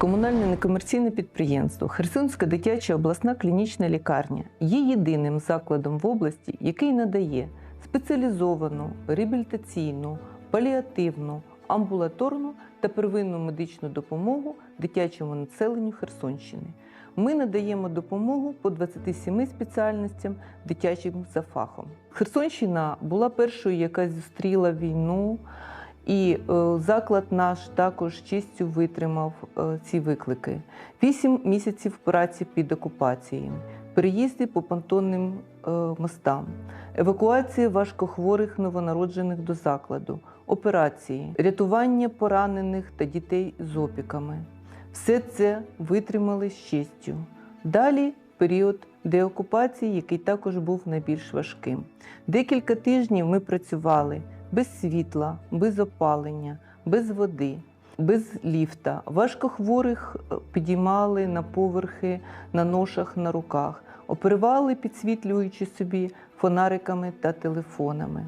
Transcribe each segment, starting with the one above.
Комунальне некомерційне підприємство Херсонська дитяча обласна клінічна лікарня є єдиним закладом в області, який надає спеціалізовану, реабілітаційну, паліативну, амбулаторну та первинну медичну допомогу дитячому населенню Херсонщини. Ми надаємо допомогу по 27 спеціальностям дитячим за фахом. Херсонщина була першою, яка зустріла війну. І е, заклад наш також з честю витримав е, ці виклики. Вісім місяців праці під окупацією, переїзди по понтонним е, мостам, евакуація важкохворих новонароджених до закладу, операції, рятування поранених та дітей з опіками. Все це витримали з честю. Далі період деокупації, який також був найбільш важким. Декілька тижнів ми працювали без світла, без опалення, без води, без ліфта. Важкохворих е, підіймали на поверхи на ношах на руках, оперували, підсвітлюючи собі фонариками та телефонами.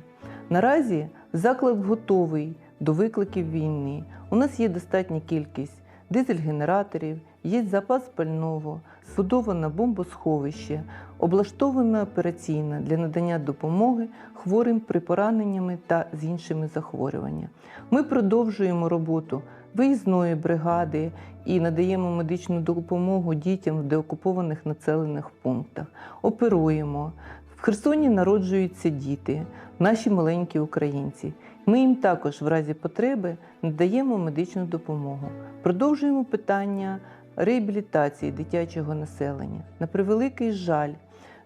Наразі заклад готовий до викликів війни. У нас є достатня кількість дизель-генераторів, є запас пального, збудоване бомбосховище, облаштована операційна для надання допомоги хворим при пораненнями та з іншими захворюваннями. Ми продовжуємо роботу виїзної бригади і надаємо медичну допомогу дітям в деокупованих населених пунктах. Оперуємо. Херсоні народжуються діти, наші маленькі українці. Ми їм також в разі потреби надаємо медичну допомогу. Продовжуємо питання реабілітації дитячого населення. На превеликий жаль,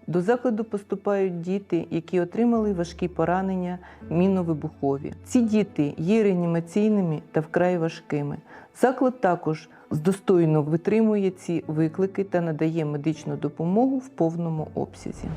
до закладу поступають діти, які отримали важкі поранення міновибухові. Ці діти є реанімаційними та вкрай важкими. Заклад також достойно витримує ці виклики та надає медичну допомогу в повному обсязі.